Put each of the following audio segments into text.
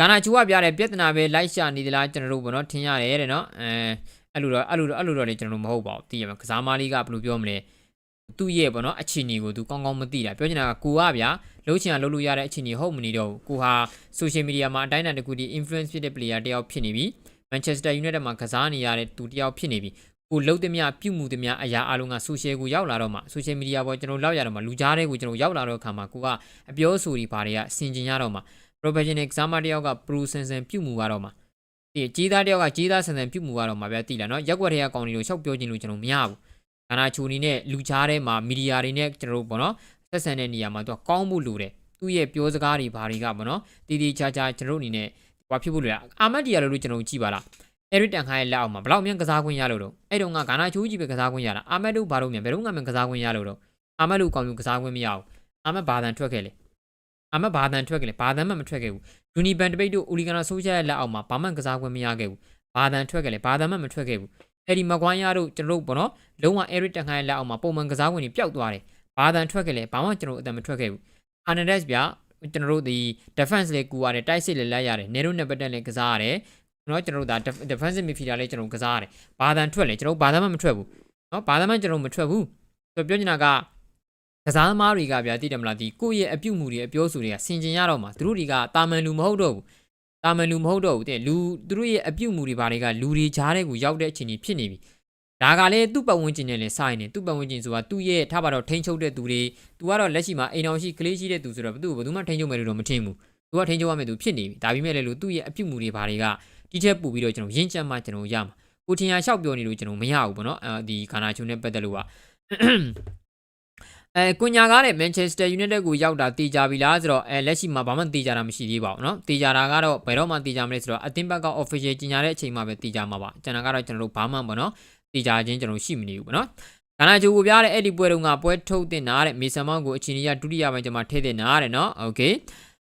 ဂါနာချူကပြတဲ့ပြဿနာပဲလိုက်ရှာနေသလားကျွန်တော်တို့ဘောနော်ထင်ရတယ်တဲ့နော်အဲအဲ့လိုတော့အဲ့လိုတော့အဲ့လိုတော့လေကျွန်တော်တို့မဟုတ်ပါဘူးသိရမှာကစားမလေးကဘယ်လိုပြောမလဲသူ့ရဲ့ဘောနော်အခြေအနေကိုသူကောင်းကောင်းမသိတာပြောချင်တာကကိုကဗျာလှုပ်ချင်တာလှုပ်လို့ရတဲ့အခြေအနေဟုတ်မနေတော့ဘူးကိုဟာ social media မှာအတိုင်းအတာတစ်ခုဒီ influence ဖြစ်တဲ့ player တယောက်ဖြစ်နေပြီ Manchester United မှာကစားနေရတဲ့သူတယောက်ဖြစ်နေပြီကိုလှုပ်သမျှပြုမှုသမျှအရာအလုံးက social ကိုရောက်လာတော့မှ social media ပေါ်ကျွန်တော်လောက်ရတော့မှလူကြားတဲ့ကိုကျွန်တော်ရောက်လာတော့အခါမှာကိုကအပြောဆိုဒီဘာတွေကဆင်ကျင်ရတော့မှ professional exam တယောက်က pro ဆန်ဆန်ပြုမှုရတော့မှဒီကြီးသားတယောက်ကကြီးသားဆန်ဆန်ပြုမှုရတော့မှဗျာတိလာနော်ရက်ွက်တွေကကောင်းနေလို့ရှောက်ပြောခြင်းလို့ကျွန်တော်မရဘူးခန္ဓာချူနေနဲ့လူကြားထဲမှာမီဒီယာတွေနဲ့ကျွန်တော်တို့ပေါ့နော်ဆက်ဆံတဲ့နေရာမှာသူကကောင်းမှုလိုတယ်သူ့ရဲ့ပြောစကားတွေဘာတွေကပေါ့နော်တီတီချာချာကျွန်တော်တို့အနေနဲ့ဘာဖြစ်ဖို့လဲအာမတ်တီယာလို့ကျွန်တော်ကြည့်ပါလားအဲရစ်တန်ခိုင်းရဲ့လက်အောက်မှာဘလောက်မြန်ကစားခွင့်ရလို့တော့အဲ့တုန်းကဂါနာချိုးကြီးပဲကစားခွင့်ရတာအာမတ်တို့ဘာလို့မြန်ဘယ်တော့မှမြန်ကစားခွင့်ရလို့တော့အာမတ်တို့ကောင်းမျိုးကစားခွင့်မရဘူးအာမတ်ဘာတန်ထွက်ခဲ့လေ အာမတ်ဘာတန်ထွက်ခဲ့လေဘာတန်မှမထွက်ခဲ့ဘူးယူနီဘန်တပိတ်တို့အူလီဂနာဆိုးရှာရဲ့လက်အောက်မှာဘာမှကစားခွင့်မရခဲ့ဘူးဘာတန်ထွက်ခဲ့လေဘာတန်မှမထွက်ခဲ့ဘူးအဲ့ဒီမကွိုင်းရတို့ကျွန်တော်တို့ပေါ့နော်လုံးဝအဲရစ်တန်ခိုင်းရဲ့လက်အောက်မှာပုံမှန်ကစားခွင့်တွေပျောက်သွားတယ်ဘာတန်ထွက်ခဲ့လေဘာမှကျွန်တော်အတန်မထွက်ခဲ့ဘူးအာနဒက်စ်ဗျာကျွန်တော်တို့ဒီ defense လေးကူရတယ်တိုက်စစ်လေးလိုက်ရတယ်နေတို့နဲ့ပတ်သက်လေးကစားရတယ်နော်ကျွန်တော်တို့ဒါ defensive midfielder လေးကျွန်တော်ကစားရတယ်ဘာတန်ထွက်လေကျွန်တော်ဘာတန်မှမထွက်ဘူးနော်ဘာတန်မှကျွန်တော်မထွက်ဘူးဆိုပြောချင်တာက ကစားသမားတွေကဗျာသိတယ်မလားဒီကိုယ့်ရဲ့အပြုတ်မှုတွေအပြောဆိုတွေကဆင်ကျင်ရတော့မှာသူတို့တွေကတာမန်လူမဟုတ်တော့ဘူးတာမန်လူမဟုတ်တော့ဘူးတဲ့လူသူတို့ရဲ့အပြုတ်မှုတွေဘာတွေကလူတွေကြားတဲ့ကိုရောက်တဲ့အချိန်ကြီးဖြစ်နေပြီဒါကလည်းသူ့ပတ်ဝန်းကျင်နဲ့လည်းဆိုင်နေသူ့ပတ်ဝန်းကျင်ဆိုတာသူ့ရဲ့ထားပါတော့ထိန်းချုပ်တဲ့သူတွေသူကတော့လက်ရှိမှာအိမ်အောင်ရှိကလေးရှိတဲ့သူဆိုတော့ဘယ်သူ့ကိုဘယ်သူမှထိန်းချုပ်မယ်လို့တော့မထင်ဘူးသူကထိန်းချုပ်ရမယ်သူဖြစ်နေပြီဒါပေမဲ့လည်းလို့သူ့ရဲ့အပြုတ်မှုတွေဘာတွေကဒီထက်ပိုပြီးတော့ကျွန်တော်ရင့်ကျက်မှကျွန်တော်ရမှာကိုထင်ရလျှောက်ပြောနေလို့ကျွန်တော်မရဘူးပေါ့နော်အဲဒီခန္ဓာချုံနဲ့ပတ်သက်လို့က အဲကွန်ညာကားနဲ့ Manchester United ကိုရောက်တာတေချာပြီလားဆိုတော့အဲလက်ရှိမှာဘာမှတေချာတာမရှိသေးပါဘူးเนาะတေချာတာကတော့ဘယ်တော့မှတေချာမလဲဆိုတော့အသင်းဘက်က official ကြီးညာတဲ့အချိန်မှာပဲတေချာမှာပါကျွန်တော်ကတော့ကျွန်တော်တို့ဘာမှပေါ့နော်တေချာချင်းကျွန်တော်ရှိမနေဘူးပေါ့နော်ခန္ဓာချိုကိုပြတဲ့အဲ့ဒီပွဲတုန်းကပွဲထုတ်တင်တာတဲ့မေဆန်မောင်ကိုအချင်းကြီးကဒုတိယပိုင်းကျမှထည့်တင်တာတဲ့เนาะโอเค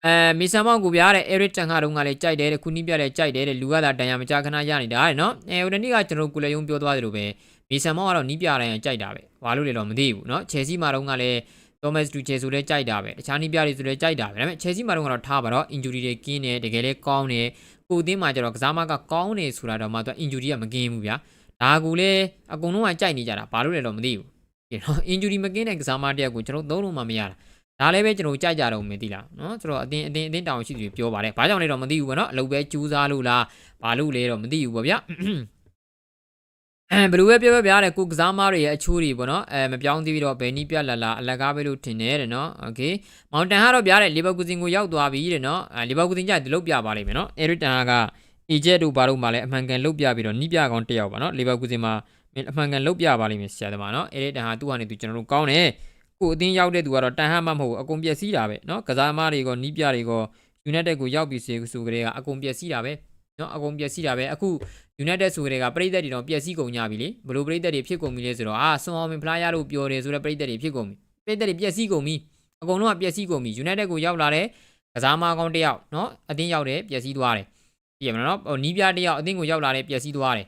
အဲမေဆန်မောင်ကိုပြတဲ့ Eric တန်ခါတုန်းကလည်းကြိုက်တယ်တဲ့ခုနီးပြတဲ့ကြိုက်တယ်တဲ့လူကသာတန်ရမကြခဏရနေတာတဲ့เนาะအဲဟိုတနေ့ကကျွန်တော်ကိုလည်းယုံပြောသွားသလိုပဲ မေဆန်မောင်ကတော့နီးပြတိုင်းကြိုက်တာပဲဘာလို့လဲတော့မသိဘူးเนาะ Chelsea မှာတုန်းကလည်း Thomas Tuchel ဆိုလဲကြိုက်တာပဲတခြားနီးပြတွေဆိုလဲကြိုက်တာပဲဒါပေမဲ့ Chelsea မှာတော့ကတော့ထားပါတော့ injury တွေကင်းတယ်တကယ်လဲကောင်းတယ်ကိုအသင်းမှာကျတော့ကစားမကကောင်းတယ်ဆိုတာတော့မှသူ injury ကမကင်းဘူးဗျာဒါကူလဲအကုန်လုံးကကြိုက်နေကြတာဘာလို့လဲတော့မသိဘူးဒီနော် injury မကင်းတဲ့ကစားမတယောက်ကိုကျွန်တော်သုံးလို့မှမရတာဒါလည်းပဲကျွန်တော်ကြိုက်ကြတော့မသိလားနော်ဆိုတော့အတင်းအတင်းအတင်းတောင်ရှိသူတွေပြောပါတယ်ဘာကြောင့်လဲတော့မသိဘူးပေါ့နော်အလုပ်ပဲကြိုးစားလို့လားဘာလို့လဲတော့မသိဘူးပေါ့ဗျာ အဲဘယ်လိုပဲပြောပြောဗျာတဲ့ကိုကစားမားတွေရဲ့အချိုးတွေပေါ့နော်အဲမပြောင်းသေးပြီးတော့ဘယ်နည်းပြလာလာအလကားပဲလို့ထင်တယ်တဲ့နော်โอเคမောင်တန်ကတော့ဗျာတဲ့လီဗာပူးဇင်ကိုရောက်သွားပြီတဲ့နော်အဲလီဗာပူးဇင်ကြဒီလုတ်ပြပါလိမ့်မယ်နော်အဲရစ်တန်ကအီဂျက်တို့ဘာလို့မှလည်းအမှန်ကန်လုတ်ပြပြီးတော့နီးပြကောင်တစ်ယောက်ပါနော်လီဗာပူးဇင်မှာအမှန်ကန်လုတ်ပြပါလိမ့်မယ်ဆရာသမားနော်အဲရစ်တန်ဟာသူ့ဟာနေသူကျွန်တော်တို့ကောင်းတယ်ကိုအတင်းရောက်တဲ့သူကတော့တန်ဟမှမဟုတ်ဘူးအကုန်ပျက်စီးတာပဲနော်ကစားမားတွေကနီးပြတွေကယူနိုက်တက်ကိုရောက်ပြီးစေဆိုကြတဲ့ကအကုန်ပျက်စီးတာပဲ နော်အကုန်ပျက်စီးတာပဲအခု United ဆိုကြတဲ့ကပြည်သက်တွေတော့ပျက်စီးကုန်ကြပြီလေဘလို့ပြည်သက်တွေဖြစ်ကုန်ပြီလေဆိုတော့အာဆွန်အောင်မင်ဖလားရလို့ပြောတယ်ဆိုတော့ပြည်သက်တွေဖြစ်ကုန်ပြီပြည်သက်တွေပျက်စီးကုန်ပြီအကုန်လုံးကပျက်စီးကုန်ပြီ United ကိုရောက်လာတဲ့ကစားမကောင်တစ်ယောက်နော်အတင်းရောက်တယ်ပျက်စီးသွားတယ်ကြည့်ရမလားနော်ဟိုနီးပြတစ်ယောက်အတင်းကိုရောက်လာတယ်ပျက်စီးသွားတယ်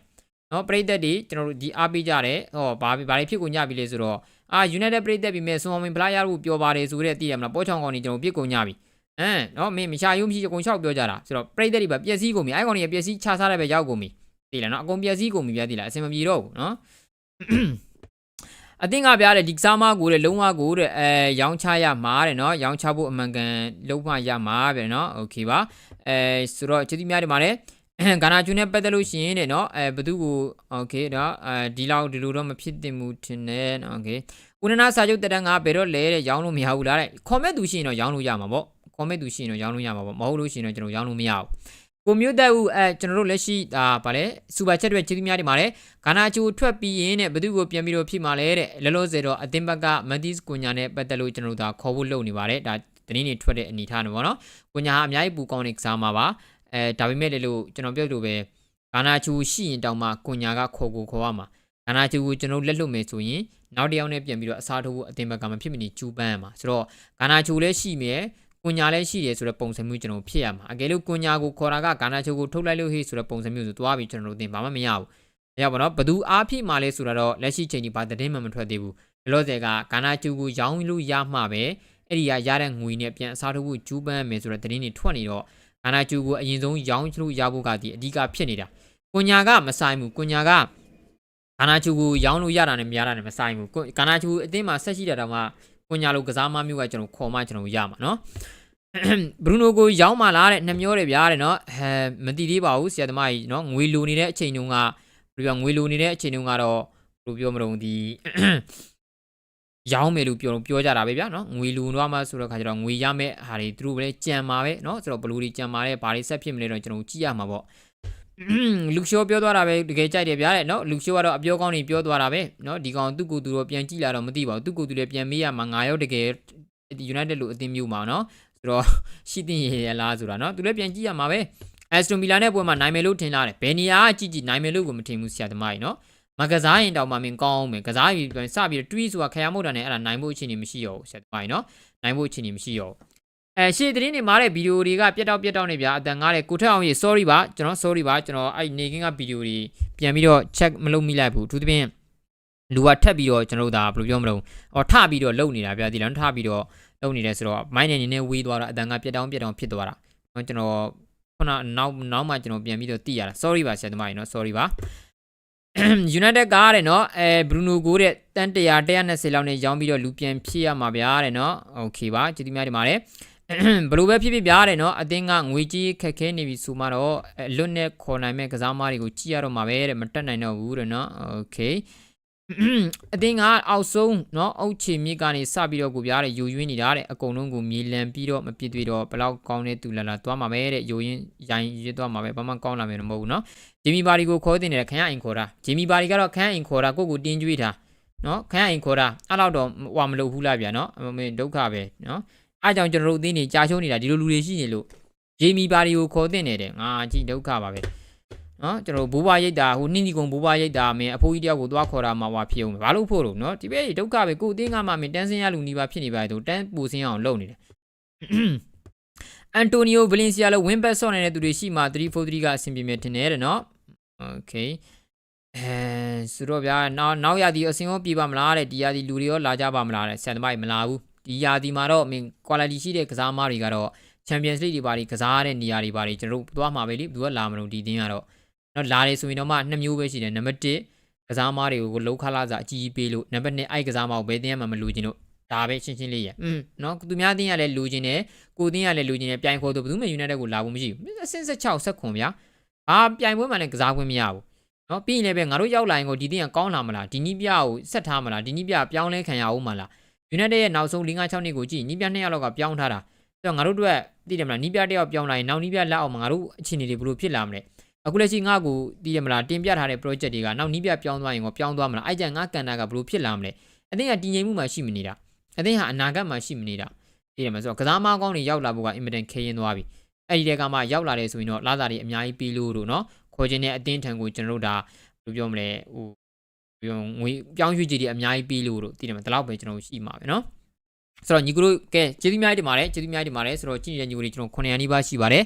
နော်ပြည်သက်တွေကျွန်တော်တို့ဒီအားပေးကြတယ်ဟောဘာဘာတွေဖြစ်ကုန်ကြပြီလေဆိုတော့အာ United ပြည်သက်ပြီးမဲ့ဆွန်အောင်မင်ဖလားရလို့ပြောပါတယ်ဆိုတဲ့သိရမလားပေါ်ချောင်းကောင်တွေကျွန်တော်ပြစ်ကုန်ကြပြီ အမ်နော်မင်းမရှာယုံမရှိအကုန်လျှောက်ပြောကြတာဆိုတော့ပြည်သက်တွေပဲပျက်စီးကုန်ပြီအဲကောင်တွေပျက်စီးချစားတဲ့ပဲရောက်ကုန်ပြီသိလားနော်အကုန်ပျက်စီးကုန်ပြီဗျာသိလားအဆင်မပြေတော့ဘူးနော်အတင်းကပြတဲ့ဒီကစားမကိုတဲ့လုံးဝကိုတဲ့အဲရောင်းချရမှာတဲ့နော်ရောင်းချဖို့အမှန်ကန်လုံးဝရမှာပဲနော်โอเคပါအဲဆိုတော့ကျေးဇူးများတင်ပါတယ်ဂါနာကျူနဲ့ပတ်သက်လို့ရှိရင်တဲ့နော်အဲဘသူကိုโอเคတော့အဲဒီလောက်ဒီလိုတော့မဖြစ်သင့်ဘူးထင်တယ်နော်โอเคဦးနနာစာချုပ်တက်တန်းကဘယ်တော့လဲတဲ့ရောင်းလို့မရဘူးလားတဲ့ခေါ်မဲ့သူရှိရင်တော့ရောင်းလို့ရမှာပေါ့ ခေါ်မဲ့သူရှိရင်တော့ရောင်းလို့ရမှာပေါ့မဟုတ်လို့ရှိရင်တော့ကျွန်တော်ရောင်းလို့မရဘူးကိုမျိုးတက်ဦးအဲကျွန်တော်တို့လက်ရှိဒါဗာလဲစူပါချက်တွေကျေးဇူးများတင်ပါတယ်ဂါနာချိုထွက်ပြီးရင်တဲ့ဘသူကိုပြန်ပြီးတော့ဖြစ်มาလဲတဲ့လောလောဆယ်တော့အတင်းဘက်ကမန်တီစ်ကွန်ညာနဲ့ပတ်သက်လို့ကျွန်တော်တို့ဒါခေါ်ဖို့လုပ်နေပါတယ်ဒါတင်းနေထွက်တဲ့အနေထားနဲ့ပေါ့နော်ကွန်ညာဟာအများကြီးပူကောင်းတဲ့ကစားမှာပါအဲဒါပေမဲ့လည်းလို့ကျွန်တော်ပြောလို့ပဲဂါနာချိုရှိရင်တောင်မှကွန်ညာကခေါ်ကိုခေါ်ရမှာဂါနာချိုကိုကျွန်တော်လက်လွတ်မယ်ဆိုရင်နောက်တစ်ယောက်နဲ့ပြန်ပြီးတော့အစားထိုးဖို့အတင်းဘက်ကမဖြစ်မနေကျူးပန်းရမှာဆိုတော့ဂါနာချိုလည်းရှိမယ် ကွန်ညာလည်းရှိတယ်ဆိုတဲ့ပုံစံမျိုးကျွန်တော်ဖြစ်ရမှာအကယ်လို့ကွန်ညာကိုခေါ်တာကဂါနာချိုကိုထုတ်လိုက်လို့ဟေ့ဆိုတဲ့ပုံစံမျိုးဆိုသွားပြီးကျွန်တော်တို့သင်ဘာမှမရဘူး။အဲကြောင့်ပေါ့နော်ဘသူအားဖြစ်မှလဲဆိုတာတော့လက်ရှိချိန်ကြီးဘာသတင်းမှမထွက်သေးဘူး။လောဆယ်ကဂါနာချိုကိုရောင်းလို့ရမှပဲအဲ့ဒီကရတဲ့ငွေနဲ့ပြန်အစားထိုးဖို့ကျူးပန်းမယ်ဆိုတဲ့သတင်းတွေထွက်နေတော့ဂါနာကျူကိုအရင်ဆုံးရောင်းချလို့ရဖို့ကဒီအဓိကဖြစ်နေတာကွန်ညာကမဆိုင်ဘူးကွန်ညာကဂါနာကျူကိုရောင်းလို့ရတာနဲ့မရတာနဲ့မဆိုင်ဘူးဂါနာကျူအသင်းမှာဆက်ရှိတာတော့မှ ကွန်ညာလိုကစားမမျိုးကကျွန်တော်ခေါ်မှကျွန်တော်ရမှာနော်ဘရူနိုကိုရောင်းမှလားတဲ့နှမျောတယ်ဗျာတဲ့နော်အဲမတိသေးပါဘူးဆရာသမားကြီးနော်ငွေလိုနေတဲ့အချိန်တုန်းကဘယ်လိုပြောငွေလိုနေတဲ့အချိန်တုန်းကတော့ဘယ်လိုပြောမလို့ဒီရောင်းမယ်လို့ပြောပြောကြတာပဲဗျာနော်ငွေလူတော့မှဆိုတော့ခါကျတော့ငွေရမယ့်ဟာတွေသူတို့ပဲကြံမှာပဲနော်ဆိုတော့ဘလူတွေကြံမှာတဲ့ဘာတွေဆက်ဖြစ်မလဲတော့ကျွန်တော်ကြည့်ရမှာပေါ့ လူရှိုးပြောသွားတာပဲတကယ်ကြိုက်တယ်ဗျာတဲ့နော်လူရှိုးကတော့အပြောကောင်းနေပြောသွားတာပဲနော်ဒီကောင်သူ့ကိုယ်သူတော့ပြန်ကြည့်လာတော့မသိပါဘူးသူ့ကိုယ်သူလည်းပြန်မေးရမှာငါရောက်တကယ် United လို့အသင်းမျိုးမှာနော်ဆိုတော့ရှိတင်ရလားဆိုတာနော်သူလည်းပြန်ကြည့်ရမှာပဲ Aston Villa နဲ့ပွဲမှာနိုင်မယ်လို့ထင်လာတယ်ဘယ်နေရာကကြည့်ကြည့်နိုင်မယ်လို့ကိုမထင်ဘူးဆရာသမားကြီးနော်မကစားရင်တောင်မှမင်းကောင်းအောင်မယ်ကစားပြီးပြန်စပြီးတွေးဆိုတာခရမုတ်တာနဲ့အဲ့ဒါနိုင်ဖို့အခြေအနေမရှိရောဘူးဆက်ပိုင်းနော်နိုင်ဖို့အခြေအနေမရှိရောဘူး အဲရှေ့သတင်းတွေမှာတဲ့ဗီဒီယိုတွေကပြက်တော့ပြက်တော့နေဗျာအတန်ငားတယ်ကိုထက်အောင်ရေ sorry ပါကျွန်တော် sorry ပါကျွန်တော်အဲ့နေကင်းကဗီဒီယိုတွေပြန်ပြီးတော့ check မလုပ်မိလိုက်ဘူးသူသဖြင့်လူကထက်ပြီးတော့ကျွန်တော်တို့ဒါဘယ်လိုပြောမလို့ဟောထပြီးတော့လုံနေတာဗျာဒီလောက်ထပြီးတော့လုံနေတယ်ဆိုတော့မိုင်းနေနေနဲ့ဝေးသွားတာအတန်ကပြက်တောင်းပြက်တောင်းဖြစ်သွားတာကျွန်တော်ခုနနောက်နောက်မှကျွန်တော်ပြန်ပြီးတော့တိရတာ sorry ပါဆရာသမားရေနော် sorry ပါ United ကားတဲ့နော်အဲ Bruno ကိုတဲ့တန်100 120လောက်နဲ့ရောင်းပြီးတော့လူပြန်ဖြည့်ရမှာဗျာတဲ့နော် okay ပါကျေးဇူးများတင်ပါတယ် ဘလို့ပဲဖြစ်ဖြစ်ဗျာတဲ့နော်အတင်းကငွေကြီးခက်ခဲနေပြီဆိုမှတော့အလွတ်နဲ့ခေါ်နိုင်မဲ့ကစားမားတွေကိုကြည့်ရတော့မှာပဲတဲ့မတက်နိုင်တော့ဘူးတဲ့နော်โอเคအတင်းကအောက်ဆုံးနော်အုတ်ချေမြစ်ကနေစပြီးတော့ကိုဗျာတဲ့ယူရွင်းနေတာတဲ့အကုန်လုံးကိုမြေလံပြီးတော့မပြစ်တွေ့တော့ဘလောက်ကောင်းတဲ့သူလာလာသွားမှာပဲတဲ့ယူရင်းရိုင်းရစ်သွားမှာပဲဘာမှကောင်းလာမယ်မဟုတ်ဘူးနော် ဂျီမီဘာဒီကိုခေါ်တင်တယ်ခရအိမ်ခေါ်တာဂျီမီဘာဒီကတော့ခရအိမ်ခေါ်တာကိုကိုတင်းကျွေးတာနော်ခရအိမ်ခေါ်တာအဲ့လောက်တော့ဟွာမလုပ်ဘူးလားဗျာနော်အမင်းဒုက္ခပဲနော် အားကြောင့်ကျွန်တော်တို့အသိနေကြာရှုံးနေတာဒီလိုလူတွေရှိနေလို့ဂျီမီဘာဒီကိုခေါ်တင်တယ်တဲ့ငါကြည့်ဒုက္ခပါပဲနော်ကျွန်တော်ဘိုးဘွားရိတ်တာဟိုနှင်းဒီကုံဘိုးဘွားရိတ်တာမင်းအဖိုးကြီးတယောက်ကိုသွားခေါ်တာမှဟွာဖြစ်အောင်ဘာလို့ဖို့လို့နော်ဒီပဲဒုက္ခပဲကိုအသိငါမှမင်းတန်းစင်းရလူနေပါဖြစ်နေပါတော့တန်းပူစင်းအောင်လုပ်နေတယ် အန်တိုနီယိုဗလင်စီယာလိုဝင်းဘက်ဆော့နေတဲ့သူတွေရှိမှ343ကအဆင်ပြေမယ်ထင်တယ်တဲ့နော် โอเคအဲဆိုတော့ဗျာနောက်နောက်ရသည်အစင်ရောပြပါမလားတဲ့ဒီရသည်လူတွေရောလာကြပါမလားတဲ့ဆန်သမိုင်းမလာဘူး ဒီရသည်မှာတော့အမင် quality ရှိတဲ့ကစားသမားတွေကတော့ Champions League တွေပါတွေကစားတဲ့နေရာတွေပါတွေကျွန်တော်တို့သွားမှာပဲလေဘယ်သူကလာမလို့ဒီတင်းကတော့နော်လာတယ်ဆိုရင်တော့မှနှစ်မျိုးပဲရှိတယ်နံပါတ်1ကစားသမားတွေကိုလောက်ခလာစာအကြီးကြီးပေးလို့နံပါတ်2အဲ့ကစားသမားကိုဘယ်တင်းမှမလူချင်လို့ဒါပဲရှင်းရှင်းလေးရอืมနော်သူများတင်းရလဲလူချင်တယ်ကိုတင်းရလဲလူချင်တယ်ပြိုင်ခေါ်သူဘယ်သူမှ United ကိုလာဖို့မရှိဘူးအဆင့်16ဆက်ခွန်ဗျာဘာပြိုင်ပွဲမှလည်းကစားခွင့်မရဘူးနော်ပြီးရင်လည်းပဲငါတို့ရောက်လာရင်ကိုဒီတင်းကကောင်းလာမလားဒီနီးပြကိုဆက်ထားမလားဒီနီးပြပြောင်းလဲခံရအောင်မလား United ရဲ့နောက်ဆုံး5 6နှစ်ကိုကြည့်နီးပြ2ယောက်လောက်ကပြောင်းထားတာအဲ့တော့ငါတို့တို့သိတယ်မလားနီးပြတစ်ယောက်ပြောင်းလာရင်နောက်နီးပြလက်အောင်မှာငါတို့အခြေအနေတွေဘယ်လိုဖြစ်လာမလဲအခုလက်ရှိငါ့ကိုသိရမလားတင်ပြထားတဲ့ project တွေကနောက်နီးပြပြောင်းသွားရင်ကိုပြောင်းသွားမလားအဲ့ကြငါကန်တာကဘယ်လိုဖြစ်လာမလဲအတင်းကတည်ငြိမ်မှုမှရှိမနေတာအတင်းဟာအနာဂတ်မှရှိမနေတာသိတယ်မလားဆိုတော့ကစားမကောင်းတွေရောက်လာဖို့ကအင်မတန်ခဲရင်သွားပြီအဲ့ဒီတဲကမှရောက်လာတယ်ဆိုရင်တော့လာတာတွေအများကြီးပြီးလို့တို့နော်ခေါ်ခြင်းတဲ့အတင်းထံကိုကျွန်တော်တို့ဒါဘယ်လိုပြောမလဲဟို ပြောငွေပြောင်းရွှေ့ကြည့်တွေအများကြီးပြီးလို့တို့တည်တယ်မဒီလောက်ပဲကျွန်တော်ရှိမှာပဲเนาะဆိုတော့ညီကိုတို့ကဲကျေးဇူးများတင်ပါတယ်ကျေးဇူးများတင်ပါတယ်ဆိုတော့ကြည့်နေတဲ့ညီကိုတွေကျွန်တော်900နီးပါးရှိပါတယ်